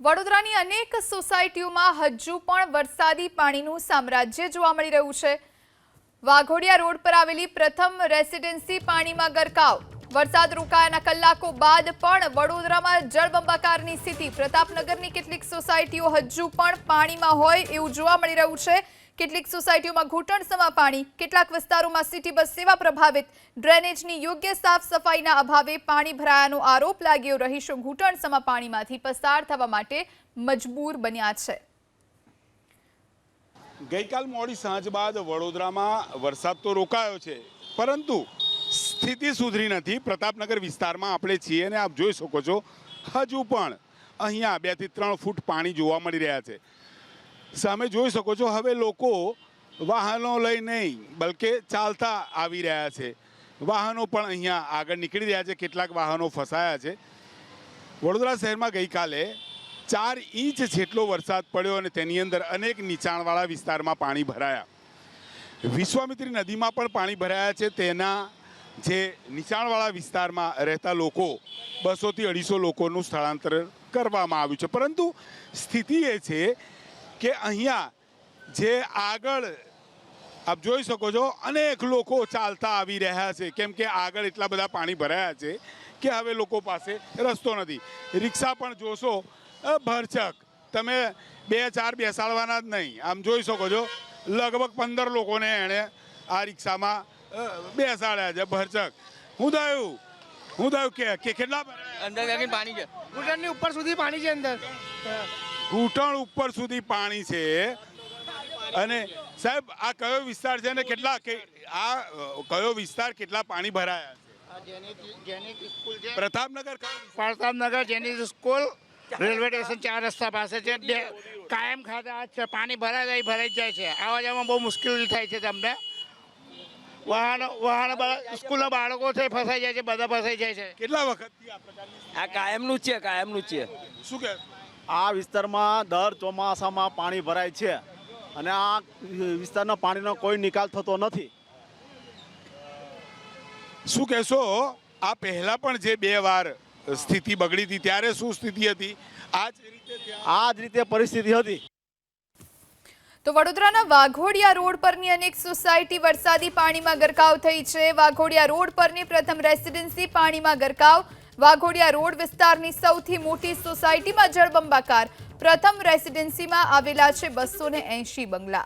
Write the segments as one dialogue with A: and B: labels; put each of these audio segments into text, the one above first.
A: વડોદરાની અનેક સોસાયટીઓમાં હજુ પણ વરસાદી પાણીનું સામ્રાજ્ય જોવા મળી રહ્યું છે. વાઘોડિયા રોડ પર આવેલી પ્રથમ રેસિડેન્સી પાણીમાં ગરકાવ. વરસાદ રોકાયાના કલાકો બાદ પણ વડોદરામાં જળબંબાકારની સ્થિતિ. પ્રતાપનગરની કેટલીક સોસાયટીઓ હજુ પણ પાણીમાં હોય એવું જોવા મળી રહ્યું છે. કેટલીક સોસાયટીઓમાં ઘૂંટણસમા પાણી, કેટલાક વિસ્તારોમાં સિટી બસ સેવા પ્રભાવિત, ડ્રેનેજની યોગ્ય સાફ સફાઈના અભાવે પાણી ભરાયાનો આરોપ લાગ્યો, રહીશો ઘૂંટણસમા પાણીમાંથી પસાર થવા માટે મજબૂર બન્યા છે.
B: ગઈકાલ મોડી સાંજ બાદ વડોદરામાં વરસાદ તો રોકાયો છે, પરંતુ સ્થિતિ સુધરી નથી. પ્રતાપનગર વિસ્તારમાં આપણે છીએ અને આપ જોઈ શકો છો, હજુ પણ અહીંયા બેથી ત્રણ ફૂટ પાણી જોવા મળી રહ્યા છે. સામે જોઈ શકો છો, હવે લોકો વાહનો લઈ નહીં, બલકે ચાલતા આવી રહ્યા છે. વાહનો પણ અહીંયા આગળ નીકળી રહ્યા છે, કેટલાક વાહનો ફસાયા છે. વડોદરા શહેરમાં ગઈકાલે ચાર ઇંચ જેટલો વરસાદ પડ્યો અને તેની અંદર અનેક નીચાણવાળા વિસ્તારમાં પાણી ભરાયા. વિશ્વામિત્રી નદીમાં પણ પાણી ભરાયા છે, તેના જે નીચાણવાળા વિસ્તારમાં રહેતા લોકો, બસોથી અઢીસો લોકોનું સ્થળાંતર કરવામાં આવ્યું છે. પરંતુ સ્થિતિ એ છે કે અહીંયા જે આગળ આપ જોઈ શકો છો અનેક લોકો ચાલતા આવી રહ્યા છે. કેમ કે આગળ એટલા બધા પાણી ભરાયા છે કે હવે લોકો પાસે રસ્તો નથી. રિક્ષા પણ જોશો ભરચક. તમે બે ચાર બેસાડવાના જ નહીં. આમ જોઈ શકો છો લગભગ પંદર લોકોને એણે આ રિક્ષામાં બેસાડ્યા છે ભરચક. હું થયું હું થયું કે કે કેટલા ભરાયા?
C: અંદર પાણી છે.
D: ઘૂંટણની ઉપર સુધી પાણી છે અંદર.
B: ઘૂંટણ ઉપર સુધી પાણી છે. અને સાહેબ આ કયો વિસ્તાર છે ને કેટલા કે આ કયો વિસ્તાર કેટલા પાણી ભરાયા છે? પ્રતાપનગર
D: પ્રતાપનગર જેની સ્કૂલ રેલવે સ્ટેશન ચાર રસ્તા પાસે છે. બે કાયમ ખાતે આ છે પાણી ભરાય જાય ભરાઈ જ જાય છે. આવા જવામાં બહુ મુશ્કેલી થાય છે તમને. વાહનો વાહન સ્કૂલના બાળકો છે ફસાઈ જાય છે બધા ફસાઈ જાય છે.
B: કેટલા વખત આ
C: કાયમનું છે કાયમનું છે.
B: શું કે
E: આ વિસ્તારમાં દર ચોમાસામાં પાણી ભરાય છે અને આ વિસ્તારના પાણીનો કોઈ નિકાલ થતો નથી.
B: શું કહેશો? આ પહેલા પણ જે બે વાર સ્થિતિ બગડી હતી ત્યારે શું સ્થિતિ હતી? આ જ રીતે
E: આ જ રીતે પરિસ્થિતિ હતી.
A: તો વડોદરાના વાઘોડિયા રોડ પરની અનેક સોસાયટી વરસાદી પાણીમાં ગરકાવ થઈ છે. વાઘોડિયા રોડ પરની પ્રથમ રેસિડેન્સી પાણીમાં ગરકાવ વાઘોડિયા રોડ વિસ્તારની સૌથી મોટી સોસાયટીમાં જળબંબાકાર પ્રથમ રેસિડેન્સીમાં આવેલા છે બસો બંગલા.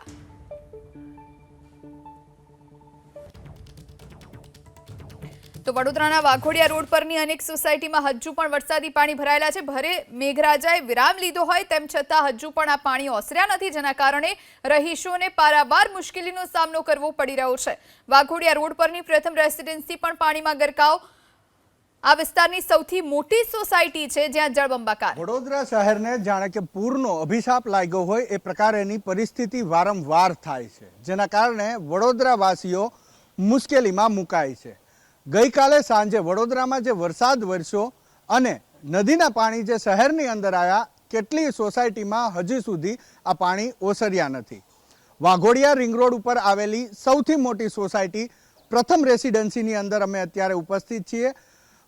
A: તો વડોદરાના વાઘોડિયા રોડ પરની અનેક સોસાયટીમાં હજુ પણ વરસાદી પાણી ભરાયેલા છે. ભરે મેઘરાજાએ વિરામ લીધો હોય તેમ છતાં હજુ પણ આ પાણી ઓસર્યા નથી, જેના કારણે રહીશોને પારાવાર મુશ્કેલીનો સામનો કરવો પડી રહ્યો છે. વાઘોડિયા રોડ પરની પ્રથમ રેસિડેન્સી પણ પાણીમાં ગરકાવ આ વિસ્તારની સૌથી મોટી સોસાયટી છે, જ્યાં જળબંબાકાર
F: વડોદરા શહેરને જાણે કે પૂરનો અભિશાપ લાગ્યો હોય એ પ્રકારેની પરિસ્થિતિ વારંવાર થાય છે, જેના કારણે વડોદરાવાસીઓ મુશ્કેલીમાં મુકાય છે. ગઈકાલે સાંજે વડોદરામાં જે વરસાદ વરસ્યો અને નદીના પાણી જે શહેરની અંદર આવ્યા, કેટલી સોસાયટીમાં હજી સુધી આ પાણી ઓસર્યા નથી. વાઘોડિયા રિંગ રોડ ઉપર આવેલી સૌથી મોટી સોસાયટી પ્રથમ રેસિડેન્સીની અંદર અમે અત્યારે ઉપસ્થિત છીએ.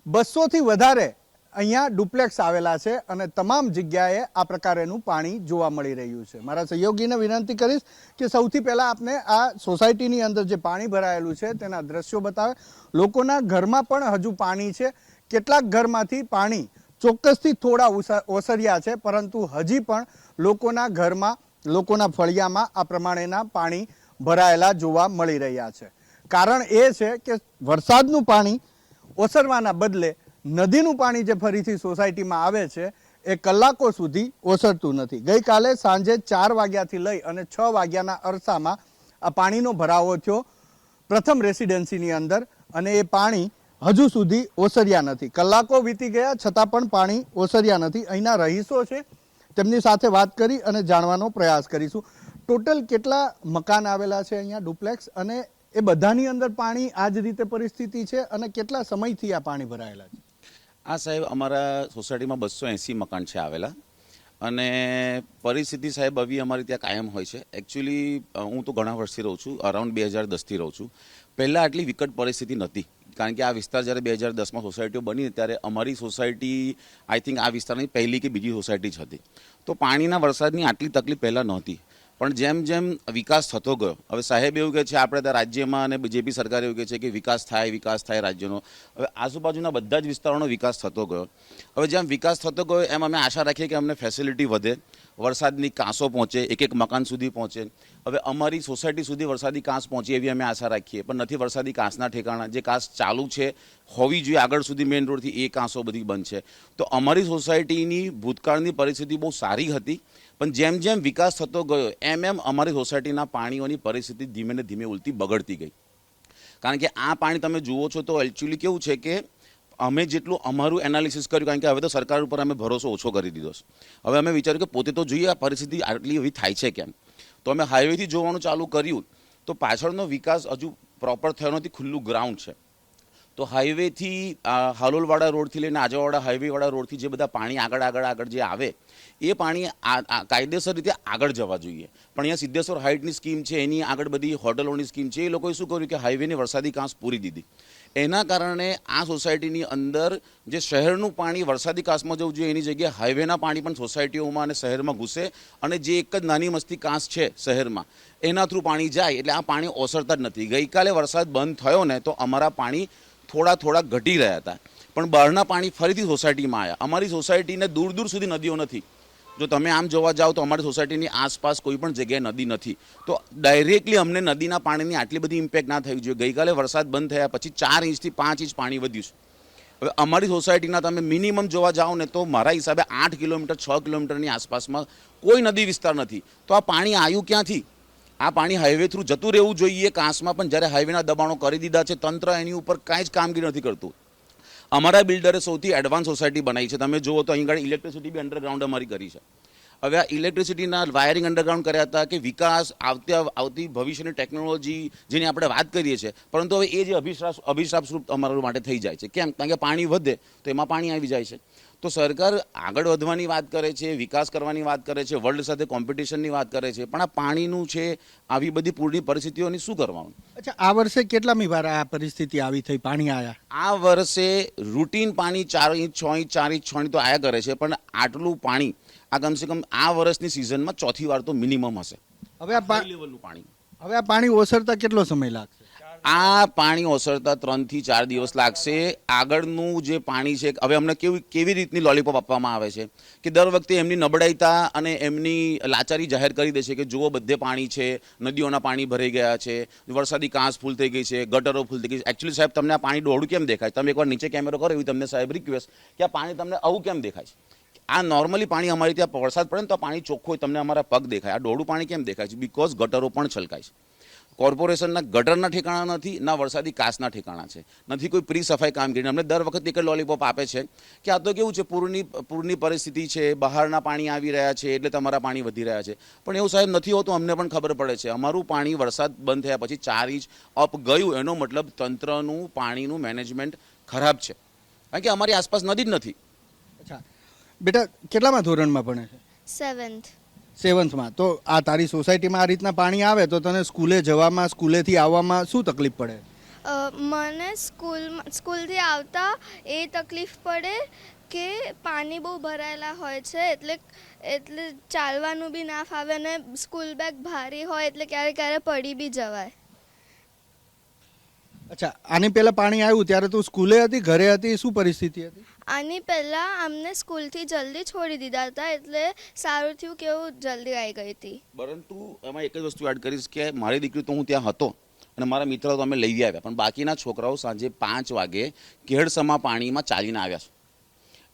F: બસોથી વધારે અહીંયા ડુપ્લેક્સ આવેલા છે અને તમામ જગ્યાએ આ પ્રકારેનું પાણી જોવા મળી રહ્યું છે. મારા સહયોગીને વિનંતી કરીશ કે સૌથી પહેલાં આપને આ સોસાયટીની અંદર જે પાણી ભરાયેલું છે તેના દ્રશ્યો બતાવે. લોકોના ઘરમાં પણ હજુ પાણી છે. કેટલાક ઘરમાંથી પાણી ચોક્કસથી થોડા ઓસા- ઓસર્યા છે, પરંતુ હજી પણ લોકોના ઘરમાં, લોકોના ફળિયામાં આ પ્રમાણેના પાણી ભરાયેલા જોવા મળી રહ્યા છે. કારણ એ છે કે વરસાદનું પાણી ઓસરવાના બદલે નદીનું પાણી જે ફરીથી સોસાયટીમાં આવે છે, એ કલાકો સુધી ઓસરતું નથી. ગઈકાલે સાંજે ચાર વાગ્યાથી લઈ અને છ વાગ્યાના અરસામાં આ પાણીનો ભરાવો થયો પ્રથમ રેસિડેન્સીની અંદર અને એ પાણી હજુ સુધી ઓસર્યા નથી. કલાકો વીતી ગયા, છતાં પણ પાણી ઓસર્યા નથી. અહીંના રહીશો છે, તેમની સાથે વાત કરી અને જાણવાનો પ્રયાસ કરીશું. ટોટલ કેટલા મકાન આવેલા છે અહીંયા, ડુપ્લેક્સ અને એ બધાની અંદર પાણી આ જ રીતે પરિસ્થિતિ છે અને કેટલા સમયથી આ પાણી ભરાયેલા છે?
G: આ સાહેબ અમારા સોસાયટીમાં બસો એંસી મકાન છે આવેલા. અને પરિસ્થિતિ સાહેબ આવી અમારી ત્યાં કાયમ હોય છે. એકચ્યુઅલી હું તો ઘણા વર્ષથી રહું છું. અરાઉન્ડ બે હજાર દસથી રહું છું. પહેલાં આટલી વિકટ પરિસ્થિતિ નહોતી. કારણ કે આ વિસ્તાર જ્યારે બે હજાર દસમાં સોસાયટીઓ બની ત્યારે અમારી સોસાયટી આઈ થિંક આ વિસ્તારની પહેલી કે બીજી સોસાયટી જ હતી. તો પાણીના વરસાદની આટલી તકલીફ પહેલાં નહોતી. પણ જેમ જેમ વિકાસ થતો ગયો, હવે સાહેબ એવું કહે છે, આપણે ત્યાં રાજ્યમાં અને બીજેપી સરકાર એવું કહે છે કે વિકાસ થાય વિકાસ થાય રાજ્યનો, હવે આજુબાજુના બધા જ વિસ્તારોનો વિકાસ થતો ગયો. હવે જેમ વિકાસ થતો ગયો, એમ અમે આશા રાખીએ કે અમને ફેસિલિટી વધે, વરસાદની કાંસો પહોંચે, એક એક મકાન સુધી પહોંચે. હવે અમારી સોસાયટી સુધી વરસાદી કાંસ પહોંચે એવી અમે આશા રાખીએ, પણ નથી વરસાદી કાંસના ઠેકાણા, જે કાંસ ચાલુ છે, હોવી જોઈએ, આગળ સુધી મેઇન રોડથી એ કાંસો બધી બંધ છે તો અમારી સોસાયટીની ભૂતકાળની પરિસ્થિતિ બહુ સારી હતી. પણ જેમ જેમ વિકાસ થતો ગયો, એમ એમ અમારી સોસાયટીના પાણીઓની પરિસ્થિતિ ધીમે ને ધીમે ઉલટી બગડતી ગઈ. કારણ કે આ પાણી તમે જુઓ છો તો એકચ્યુઅલી કેવું છે કે અમે જેટલું અમારું એનાલિસિસ કર્યું, કારણ કે હવે તો સરકાર ઉપર અમે ભરોસો ઓછો કરી દીધો છે. હવે અમે વિચાર્યું કે પોતે તો જોઈએ આ પરિસ્થિતિ આટલી એવી થાય છે કેમ. તો અમે હાઈવેથી જોવાનું ચાલુ કર્યું, તો પાછળનો વિકાસ હજુ પ્રોપર થયો નથી, ખુલ્લું ગ્રાઉન્ડ છે. તો હાઈવેથી હાલોલવાડા રોડથી લઈને આજવાવાડા હાઈવેવાળા રોડથી જે બધા પાણી આગળ આગળ આગળ જે આવે, એ પાણી કાયદેસર રીતે આગળ જવા જોઈએ. પણ અહીંયા સિદ્ધેશ્વર હાઇટની સ્કીમ છે, એની આગળ બધી હોટલોની સ્કીમ છે, એ લોકોએ શું કર્યું કે હાઈવેની વરસાદી કાંસ પૂરી દીધી. એના કારણે આ સોસાયટીની અંદર જે શહેરનું પાણી વરસાદી કાંસમાં જવું જોઈએ, એની જગ્યાએ હાઈવેના પાણી પણ સોસાયટીઓમાં અને શહેરમાં ઘૂસે અને જે એક જ નાની મસ્તી કાંસ છે શહેરમાં, એના થ્રુ પાણી જાય, એટલે આ પાણી ઓસરતા જ નથી. ગઈકાલે વરસાદ બંધ થયો ને, તો અમારા પાણી થોડા થોડા ઘટી રહ્યા હતા. પણ બહારના પાણી ફરીથી સોસાયટીમાં આવ્યા અમારી સોસાયટીને દૂર દૂર સુધી નદીઓ નથી. જો તમે આમ જોવા જાઓ તો અમારી સોસાયટીની આસપાસ કોઈ પણ જગ્યાએ નદી નથી. તો ડાયરેક્ટલી અમને નદીના પાણીની આટલી બધી ઇમ્પેક્ટ ના થવી જોઈએ. ગઈકાલે વરસાદ બંધ થયા પછી ચાર ઇંચથી પાંચ ઇંચ પાણી વધ્યું છે. હવે અમારી સોસાયટીના તમે મિનિમમ જોવા જાઓ ને તો મારા હિસાબે આઠ કિલોમીટર, છ કિલોમીટરની આસપાસમાં કોઈ નદી વિસ્તાર નથી. તો આ પાણી આવ્યું ક્યાંથી? આ પાણી હાઈવે થ્રુ જતું રહેવું જોઈએ. કાંસમાં પણ જ્યારે હાઈવેના દબાણો કરી દીધા છે, તંત્ર એની ઉપર કાંઈ જ કામગીરી નથી કરતું. અમારા બિલ્ડરે સૌથી એડવાન્સ સોસાયટી બનાવી છે. તમે જુઓ તો અહીં આગળ ઇલેક્ટ્રિસિટી બી અંડરગ્રાઉન્ડ અમારી કરી છે. હવે આ ઇલેક્ટ્રિસિટીના વાયરિંગ અંડરગ્રાઉન્ડ કર્યા હતા કે વિકાસ આવતી આવતી ભવિષ્યની ટેકનોલોજી જેની આપણે વાત કરીએ છીએ. પરંતુ હવે એ જે અભિશ્રાપ અભિશ્રાપ સ્વરૂપ અમારા માટે થઈ જાય છે. કેમ? કારણ કે પાણી વધે તો એમાં પાણી આવી જાય છે. તો સરકાર આગળ વધવાની વાત કરે છે વિકાસ કરવાની વાત કરે છે વર્લ્ડ સાથે કોમ્પિટિશનની વાત કરે છે પણ આ પાણીનું છે આવી બધી પૂરની પરિસ્થિતિઓની શું કરવાનું?
F: અચ્છા આ વર્ષે કેટલામી વાર આ પરિસ્થિતિ આવી થઈ પાણી આયા?
G: આ વર્ષે રૂટીન પાણી ચાર ઇંચ છ ઇંચ ચાર ઇંચ છ ઇંચ તો આયા કરે છે પણ આટલું પાણી આ કમસે કમ આ વર્ષની સિઝનમાં ચોથી વાર તો મિનિમમ હશે.
F: હવે આ
G: લેવલનું પાણી.
F: હવે આ પાણી ઓસરતા કેટલો સમય લાગશે?
G: આ પાણી ઓસરતા ત્રણથી ચાર દિવસ લાગશે. આગળનું જે પાણી છે, હવે અમને કેવી કેવી રીતની લોલીપોપ આપવામાં આવે છે કે દર વખતે એમની નબળાઈતા અને એમની લાચારી જાહેર કરી દે છે કે જુઓ બધે પાણી છે, નદીઓના પાણી ભરાઈ ગયા છે, વરસાદી કાંસ ફૂલ થઈ ગઈ છે, ગટરો ફૂલ થઈ ગઈ છે. એકચ્યુઅલી સાહેબ, તમને આ પાણી ડોળું કેમ દેખાય? તમે એકવાર નીચે કેમેરો કરો એવી તમને સાહેબ રિક્વેસ્ટ કે આ પાણી તમને આવું કેમ દેખાય છે? આ નોર્મલી પાણી અમારી ત્યાં વરસાદ પડે ને તો પાણી ચોખ્ખું હોય, તમને અમારા પગ દેખાય. આ ડોળું પાણી કેમ દેખાય છે? બિકોઝ ગટરો પણ છલકાય છે. કોર્પોરેશનના ગટરના ઠેકાણા નથી ના વરસાદી કાસના ઠેકાણા છે. નથી કોઈ પ્રી સફાઈ કામગીરી. અમને દર વખત એક લોલીપોપ આપે છે કે આ તો કેવું છે પૂરની પૂરની પરિસ્થિતિ છે બહારના પાણી આવી રહ્યા છે એટલે તમારા પાણી વધી રહ્યા છે. પણ એવું સાહેબ નથી હોતું અમને પણ ખબર પડે છે. અમારું પાણી વરસાદ બંધ થયા પછી ચાર ઇંચ અપ ગયું એનો મતલબ તંત્રનું પાણીનું મેનેજમેન્ટ ખરાબ છે. કારણ કે અમારી આસપાસ નદી જ નથી.
F: અચ્છા. બેટા કેટલામાં ધોરણમાં ભણે છે?
H: સેવન્થ.
F: સેવન્થમાં. તો આ તારી સોસાયટીમાં આ રીતના પાણી આવે તો તને સ્કૂલે જવામાં, સ્કૂલેથી આવવામાં શું તકલીફ પડે?
H: મને સ્કૂલ સ્કૂલથી આવતા એ તકલીફ પડે કે પાણી બહુ ભરાયેલા હોય છે એટલે એટલે ચાલવાનું બી ના ફાવે અને સ્કૂલ બેગ ભારી હોય એટલે ક્યારે ક્યારે પડી બી જવાય.
F: અચ્છા આની પહેલા પાણી આવ્યું ત્યારે તું સ્કૂલે હતી ઘરે હતી શું પરિસ્થિતિ હતી?
H: આની પહેલાં અમને સ્કૂલથી જલ્દી છોડી દીધા હતા એટલે સારું થયું કે હું જલ્દી આવી ગઈ હતી.
G: પરંતુ એમાં એક જ વસ્તુ એડ કરીશ કે મારી દીકરી તો હું ત્યાં હતો અને મારા મિત્રો તો અમે લઈ આવ્યા પણ બાકીના છોકરાઓ સાંજે પાંચ વાગે કેળસમા પાણીમાં ચાલીને આવ્યા. છે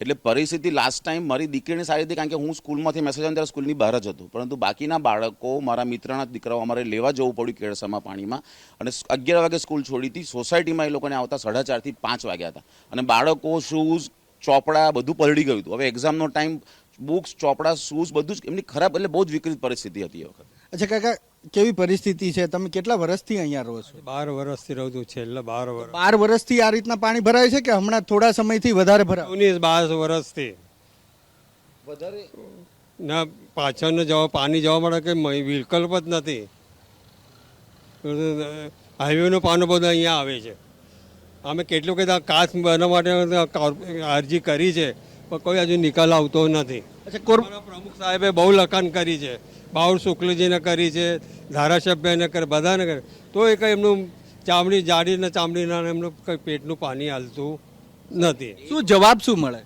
G: એટલે પરિસ્થિતિ લાસ્ટ ટાઈમ મારી દીકરીને સારી હતી કારણ કે હું સ્કૂલમાંથી મેસેજ ત્યારે સ્કૂલની બહાર જ હતું. પરંતુ બાકીના બાળકો મારા મિત્રના દીકરાઓ અમારે લેવા જવું પડ્યું કેળસામાં પાણીમાં. અને અગિયાર વાગે સ્કૂલ છોડી હતી. સોસાયટીમાં એ લોકોને આવતા સાડા ચારથી પાંચ વાગ્યા હતા. અને બાળકો શૂઝ ચોપડા બધું પલળી ગયું હતું. હવે એક્ઝામનો ટાઈમ બુક્સ ચોપડા શૂઝ બધું જ, એમની ખરાબ એટલે બહુ જ વિકૃત પરિસ્થિતિ હતી એ વખત.
F: અચ્છા કાકા કેવી પરિસ્થિતિ છે? તમે કેટલા વર્ષથી અહીંયા રહો છો?
I: બાર વર્ષથી રહું છું છેલ્લા બાર વર્ષ
F: બાર વર્ષથી આ રીતના પાણી ભરાય છે કે હમણાં થોડા સમયથી વધારે ભરાય?
I: ઉન્નીસ બાર વર્ષથી
G: વધારે?
I: ના પાછળનો જવા પાણી જવા માટે કંઈ વિકલ્પ જ નથી. હાઈવેનું પાનો બધું અહીંયા આવે છે. અમે કેટલું કે કાચ બનાવવા માટે અરજી કરી છે પણ કોઈ હજુ નિકાલ આવતો નથી. પ્રમુખ સાહેબે બહુ લખાણ કરી છે. બાઉલ શુક્લજીને કરી છે ધારાસભ્યને કરે બધાને કરે. તો એ કંઈ એમનું ચામડી જાડીને ચામડીના એમનું કંઈ પેટનું પાણી હાલતું નથી.
F: શું જવાબ શું મળે?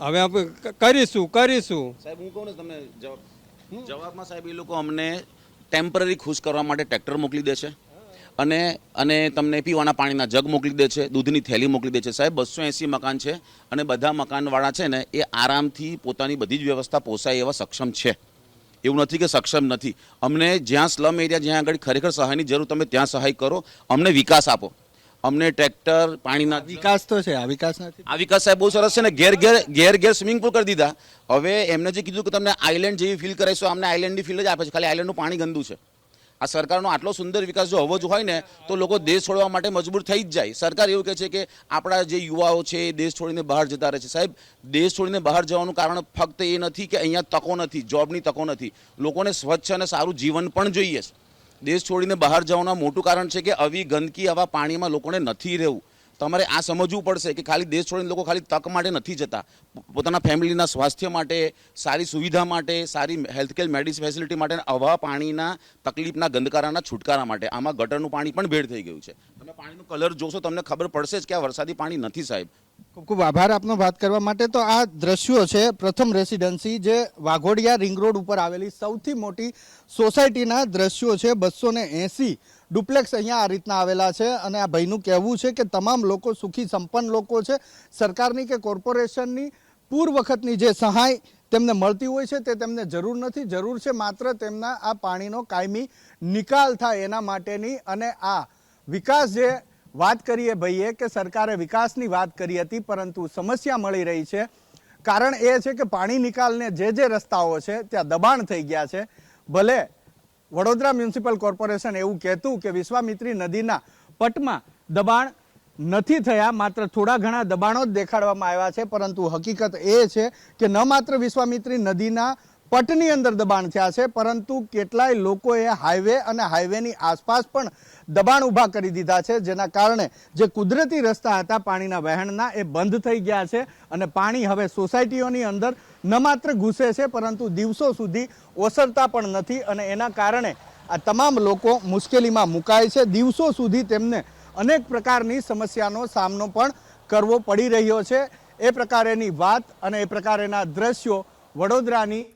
I: હવે આપણે કરીશું કરીશું.
G: સાહેબ હું કહું ને તમને જવાબ. જવાબમાં સાહેબ એ લોકો અમને ટેમ્પરરી ખુશ કરવા માટે ટ્રેક્ટર મોકલી દે છે. અને અને તમને પીવાના પાણીના જગ મોકલી દે છે દૂધની થેલી મોકલી દે છે. સાહેબ બસો એંસી મકાન છે અને બધા મકાનવાળા છે ને એ આરામથી પોતાની બધી જ વ્યવસ્થા પોસાય એવા સક્ષમ છે. એવું નથી કે સક્ષમ નથી. અમને જ્યાં સ્લમ એરિયા જ્યાં આગળ ખરેખર સહાયની જરૂર તમે ત્યાં સહાય કરો અમને વિકાસ આપો. અમને ટ્રેક્ટર પાણીના
F: વિકાસ તો છે આ વિકાસ નથી.
G: આ વિકાસ સાહેબ બહુ સરસ છે ને ઘેર ઘેર ઘેર ઘેર સ્વિમિંગ પુલ કરી દીધા. હવે એમને જે કીધું કે તમને આઇલેન્ડ જેવી ફીલ કરાવીશું અમને આઇલેન્ડની ફીલ જ આપે છે ખાલી આઇલેન્ડનું પાણી ગંદુ છે. આ સરકારનો આટલો સુંદર વિકાસ જો હોવો જ હોય ને, તો લોકો દેશ છોડવા માટે મજબૂર થઈ જ જાય. સરકાર એવું કહે છે કે આપણા જે યુવાઓ છે એ દેશ છોડીને બહાર જતા રહે છે. સાહેબ, દેશ છોડીને બહાર જવાનું કારણ ફક્ત એ નથી કે અહીંયા તકો નથી, જોબની તકો નથી. લોકોને સ્વચ્છ અને સારું જીવન પણ જોઈએ દેશ છોડીને બહાર જવાનું મોટું કારણ છે કે આવી ગંદકી આવા પાણીમાં લોકોને નથી રહેવું. તમારે આ સમજવું પડશે કે ખાલી દેશ છોડીને લોકો ખાલી તક માટે નથી જતા. પોતાના ફેમિલીના સ્વાસ્થ્ય માટે, સારી સુવિધા માટે, સારી હેલ્થ કેર મેડિસિન ફેસિલિટી માટે હવા પાણીના તકલીફના ગંદકારાના છુટકારા માટે. આમાં ગટરનું પાણી પણ ભેળ થઈ ગયું છે. તમે પાણીનું કલર જોશો, તમને ખબર પડશે જ કે આ વરસાદી પાણી નથી સાહેબ.
F: ખૂબ ખૂબ આભાર આપનો વાત કરવા માટે. તો આ દ્રશ્યો છે પ્રથમ રેસિડેન્સી, જે વાઘોડિયા રિંગ રોડ ઉપર આવેલી સૌથી મોટી સોસાયટીના દ્રશ્યો છે. બસો ને એંસી ડુપ્લેક્સ અહીંયા આ રીતના આવેલા છે અને આ ભાઈનું કહેવું છે કે તમામ લોકો સુખી, સંપન્ન લોકો છે. સરકારની કે કોર્પોરેશનની પૂર વખતની જે સહાય તેમને મળતી હોય છે તે તેમને જરૂર નથી. જરૂર છે માત્ર તેમના આ પાણીનો કાયમી નિકાલ થાય એના માટેની અને આ વિકાસ જે વાત કરીએ ભાઈએ કે સરકારે વિકાસની વાત કરી હતી, પરંતુ સમસ્યા મળી રહી છે. કારણ એ છે કે પાણી નિકાલને જે જે રસ્તાઓ છે, ત્યાં દબાણ થઈ ગયા છે. ભલે વડોદરા મ્યુનિસિપલ કોર્પોરેશન એવું કહેતું કે વિશ્વામિત્રી નદીના પટમાં દબાણ નથી થયા, માત્ર થોડા ઘણા દબાણો જ દેખાડવામાં આવ્યા છે, પરંતુ હકીકત એ છે કે ન માત્ર વિશ્વામિત્રી નદીના પટની અંદર દબાણ થયા છે, પરંતુ કેટલાય લોકોએ હાઈવે અને હાઈવેની આસપાસ પણ દબાણ ઊભા કરી દીધા છે, જેના કારણે જે કુદરતી રસ્તા હતા, પાણીના વહેણના, એ બંધ થઈ ગયા છે અને પાણી હવે સોસાયટીઓની અંદર ન માત્ર ઘૂસે છે, પરંતુ દિવસો સુધી ઓસરતા પણ નથી અને એના કારણે આ તમામ લોકો મુશ્કેલીમાં મુકાય છે. દિવસો સુધી તેમને અનેક પ્રકારની સમસ્યાનો સામનો પણ કરવો પડી રહ્યો છે. એ પ્રકારેની વાત અને એ પ્રકારેના દ્રશ્યો વડોદરાની